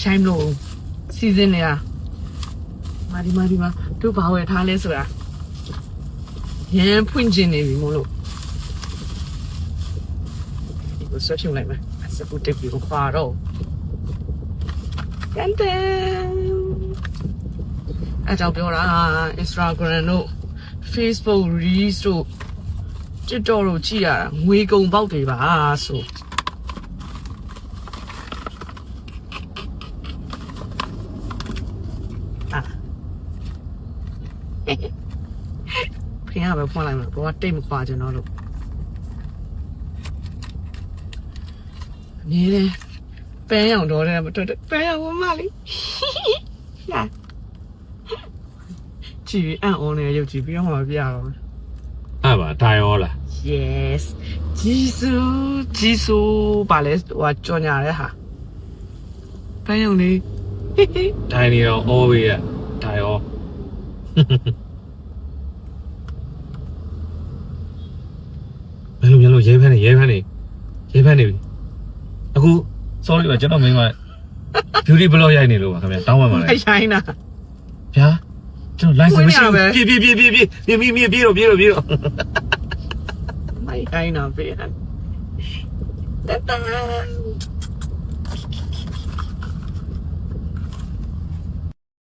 ရှိုင်းလို့စီစဉ်နေတာမာဒီမာဒီမာတို့ဘာဝယ်ထားလဲဆိုတာရန်ဖွင့်ကျင်နေပြီမို့လို့ဒီကိုဆွဲထုတ်လိုက်မယ်စပူတက်ပြီးတော့ပါတော့တန်တန်အကြောင်းပြောတာ Instagram တို့ Facebook Reels တို့ TikTok တို့ကြည့်ရတာငွေကုန်ပေါက်တွေပါဆို ဖေးရပဲဖွင့်လိုက်မှာဘောကတိတ်မခွာကျွန်တော်တို့နေတယ်ပန်းရောင်တော့တယ်မတော်ပန်းရောင်ဝမလေးလာကြည့်အံ့ဩနေရုပ်ကြည့်ပြီးတော့မှပြရတော့အဲ့ပါဒါရောလား Yes ဂျီဆူဂျီဆူပါလဲဟိုကြော်ညာတဲ့ဟာပန်းယုံလေးဒိုင်နေတော့အော်ဝေးရဒါရော ဘယ်လိုမျိုးလဲရဲဖန်းနေရဲဖန်းနေရဲဖန်းနေပြီအခု sorry ပါကျွန်တော်မင်းက beauty blog ရိုက်နေလို့ပါခင်ဗျာတောင်းပန်ပါလေအရှိုင်းတာဗျာကျွန်တော် live မရှိဘူးပြေးပြေးပြေးပြေးပြေးမြေမြေပြေးတော့ပြေးတော့ပြေးတော့မိုက်တိုင်းတော့ပြေးတာတတ